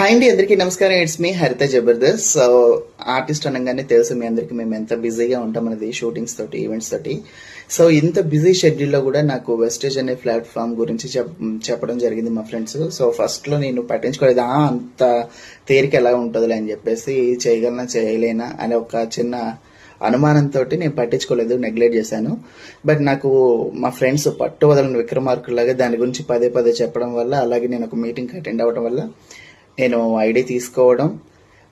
Hi అండి అందరికీ నమస్కారం. It's me Haritha Jabardasth so artist అనగానే తెలుసు మీ అందరికి మేము ఎంత బిజీగా ఉంటాం అనేది షూటింగ్స్ తోటి ఈవెంట్స్ తోటి. సో ఇంత బిజీ షెడ్యూల్లో కూడా నాకు వెస్టేజ్ అనే ప్లాట్ఫామ్ గురించి చెప్ చెప్పడం జరిగింది మా ఫ్రెండ్స్ సో ఫస్ట్లో నేను పట్టించుకోలేదు. "ఆ, అంత తేరిక ఎలా ఉంటుందిలే అని చెప్పేసి చేయగలనా చేయలేనా అనే ఒక చిన్న అనుమానంతో నేను పట్టించుకోలేదు నెగ్లెక్ట్ చేశాను. బట్ నాకు మా ఫ్రెండ్స్ పట్టు వదలని విక్రమార్కులాగా దాని గురించి పదే పదే చెప్పడం వల్ల అలాగే నేను ఒక మీటింగ్కి అటెండ్ అవ్వడం వల్ల నేను ఐడి తీసుకోవడం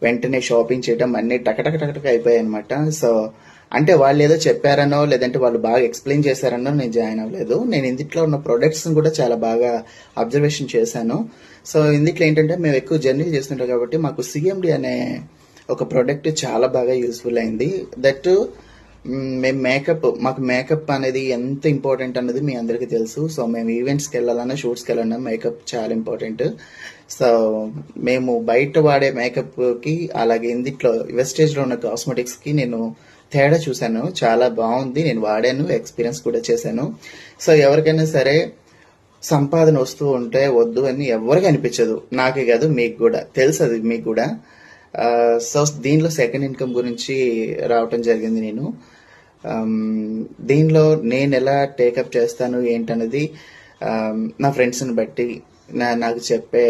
వెంటనే షాపింగ్ చేయడం అన్ని టకటక టకటక అయిపోయాయి అనమాట సో అంటే వాళ్ళు ఏదో చెప్పారనో లేదంటే వాళ్ళు బాగా ఎక్స్ప్లెయిన్ చేశారనో నేను జాయిన్ అవ్వలేదు. నేను ఇందులో ఉన్న ప్రొడక్ట్స్ని కూడా చాలా బాగా అబ్జర్వేషన్ చేశాను. సో ఇందిట్లో ఏంటంటే మేము ఎక్కువ జర్నీ చేస్తుంటాం కాబట్టి మాకు సిఎండి అనే ఒక ప్రోడక్ట్ చాలా బాగా యూస్ఫుల్ అయింది. దట్ మేము మేకప్ మాకు మేకప్ అనేది ఎంత ఇంపార్టెంట్ అన్నది మీ అందరికీ తెలుసు. సో మేము ఈవెంట్స్కి వెళ్ళాలన్నా షూట్స్కి వెళ్ళాలన్నా మేకప్ చాలా ఇంపార్టెంట్ సో మేము బయట వాడే మేకప్కి అలాగే ఇందిట్లో వెస్టేజ్లో ఉన్న కాస్మెటిక్స్కి నేను తేడా చూశాను. చాలా బాగుంది. నేను వాడాను. ఎక్స్పీరియన్స్ కూడా చేశాను. సో ఎవరికైనా సరే సంపాదన వస్తూ ఉంటే వద్దు అని ఎవరికి అనిపించదు. నాకే కాదు మీకు కూడా. తెలుసు అది మీకు కూడా. సో దీనిలో సెకండ్ ఇన్కమ్ గురించి రావటం జరిగింది నేను. దీనిలో నేను ఎలా టేకప్ చేస్తాను ఏంటన్నది నా ఫ్రెండ్స్ని బట్టి నా నాకు చెప్పే